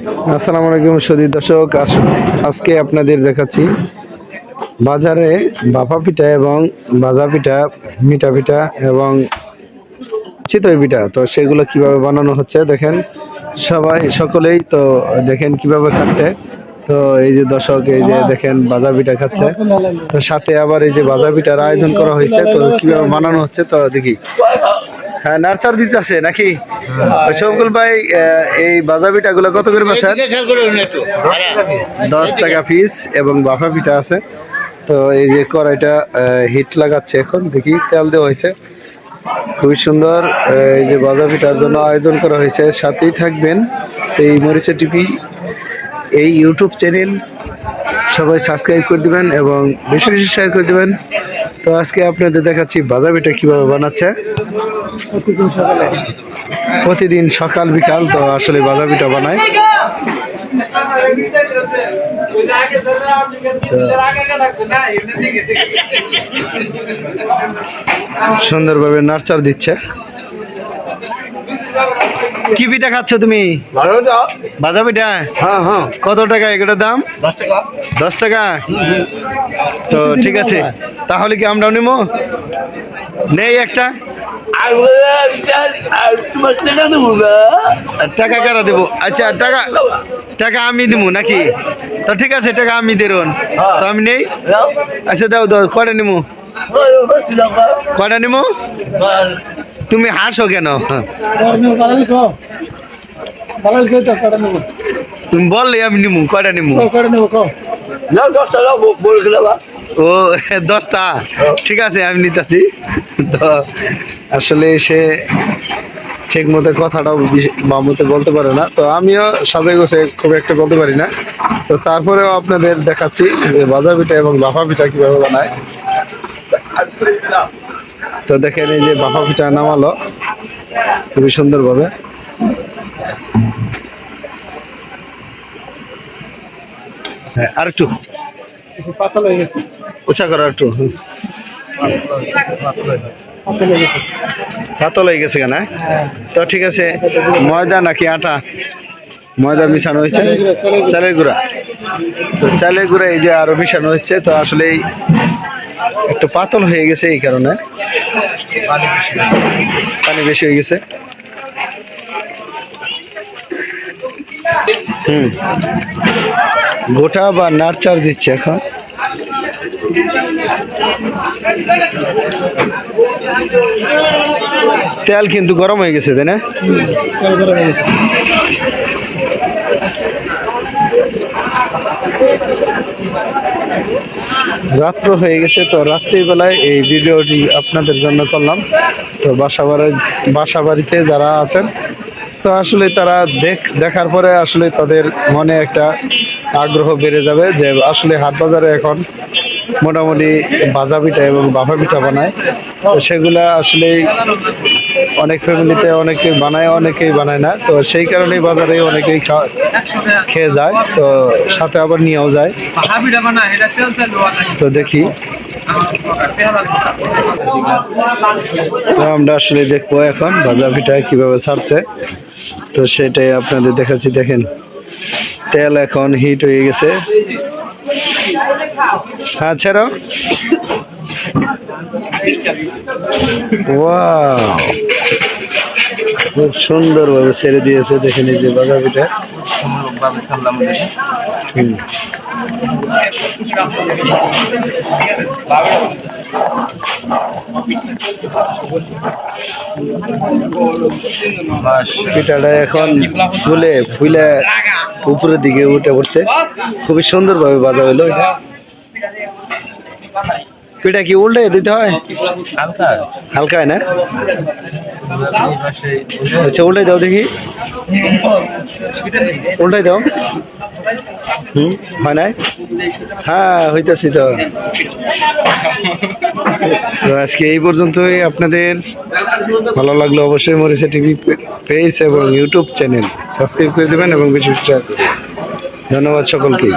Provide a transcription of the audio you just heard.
আসসালামু আলাইকুম সদী দর্শক আজকে আপনাদের দেখাচ্ছি বাজারে বাফা পিঠা এবং ভাজা পিঠা, মিঠা পিঠা এবং চিতই পিঠা। তো সেগুলো কীভাবে বানানো হচ্ছে দেখেন সবাই সকলেই তো দেখেন কীভাবে খাচ্ছে। তো এই যে দর্শক, এই যে দেখেন ভাজা পিঠা খাচ্ছে। তো সাথে আবার এই যে ভাজা পিঠার আয়োজন করা হয়েছে, তো কীভাবে বানানো হচ্ছে, তো দেখি। হ্যাঁ নার্সার দিতেছে নাকি? শফকুল ভাই আহ, এই ভাজা পিঠাগুলো কত করে বসেন? দশ টাকা পিস এবং বাফা পিঠা আছে। তো এই যে কড়াইটা হিট লাগাচ্ছে এখন দেখি তেল দেওয়া হয়েছে। খুবই সুন্দর এই যে বাজা পিঠার জন্য আয়োজন করা হয়েছে। সাথেই থাকবেন এই মরিচা টিভি এই ইউটিউব চ্যানেল। সবাই সাবস্ক্রাইব করে দিবেন এবং বেশি বেশি শেয়ার করে দিবেন। তো আজকে আপনাদের দেখাচ্ছি বাজা পিঠা কীভাবে বানাচ্ছে। প্রতিদিন সকাল, বিকাল তো আসলে বাজা পিঠা বানায়। সুন্দরভাবে নার্চার দিচ্ছে। কি পিঠা খাচ্ছ তুমি? ভাজা। পিঠা? হ্যাঁ হ্যাঁ। কত টাকা এগুলোর দাম? দশ টাকা। তো ঠিক আছে। তাহলে কি আমরাও নেব? নেই একটা? টাকা কারা দেবো? আচ্ছা টাকা টাকা আমি দেবো নাকি? তো ঠিক আছে টাকা আমি দেরুন তো আমি নেই? আচ্ছা দাও দাও কটা টাকা কটা নিমু তুমি হাসো কেন? তুমি বললে আমি নিমু কটা নিমু? ও দশটা? ঠিক আছে আমি নিতেছি। তো আসলে সে ঠিক মতো কথাটাও বিশ- বামতে বলতে পারে না। তো আমিও সাজে গোছে খুব একটা বলতে পারি না। তো তারপরেও আপনাদের দেখাচ্ছি যে বাজা পিঠা এবং লাফা পিঠা কীভাবে বানায়। তো দেখেন এই যে বাফা পিঠা নামালো, খুবই সুন্দরভাবে। হ্যাঁ আর একটু। পাতল হয়ে গেছে কেন হ্যাঁ? তো ঠিক আছে, ময়দা নাকি আটা? ময়দা চালের। তো চালের এই যে আরও মিশানো হচ্ছে তো আসলে একটু পাতল হয়ে গেছে এই কারণে। পানি বেশি হয়ে গেছে। হুম। গোটা বা নাড়চার দিচ্ছে এখন। তেল কিন্তু গরম হয়ে গেছে, তাই না? রাত্র হয়ে গেছে, তো রাত্রিবেলায় এই ভিডিওটি আপনাদের জন্য করলাম। তো বাসা বাসা বাড়িতে যারা আছেন, তো আসলে তারা দেখ, দেখার পরে আসলে তাদের মনে একটা আগ্রহ বেড়ে যাবে যে আসলে হাট বাজারে এখন মোটামুটি ভাজা পিঠা এবং বাফা পিঠা বানায়। তো সেগুলা আসলে অনেক ফ্যামিলিতে অনেকে বানায়, অনেকেই বানায় না। তো সেই কারণেই বাজারে অনেকেই খেয়ে যায়। তো সাথে আবার নিয়েও যায়। তো দেখি। তো আমরা আসলে দেখব এখন ভাজা পিঠা কীভাবে ছাড়ছে। তো সেটাই আপনাদের দেখাচ্ছি, দেখেন। তেল এখন হিট হয়ে গেছে। হ্যাঁ ছাড়ো। খুব ছেড়ে দিয়েছে দেখে এই যে ভাজা পিঠা পিঠাটা এখন ফুলে ফুলে উপরের দিকে উঠে পড়ছে। খুবই সুন্দরভাবে বাজা হইল এটা। পিঠা কি উল্টে দিতে হয়? হালকা না? আচ্ছা উল্টাই দাও দেখি। উল্টাই দাও। হুম, হয় নাই? হ্যাঁ হইতাছি তো। তো আজকে এই পর্যন্তই আপনাদের ভালো লাগল অবশ্যই মরিচা টিভি পেজ এবং ইউটিউব চ্যানেল সাবস্ক্রাইব করে দেবেন এবং বেশি। ধন্যবাদ সকলকে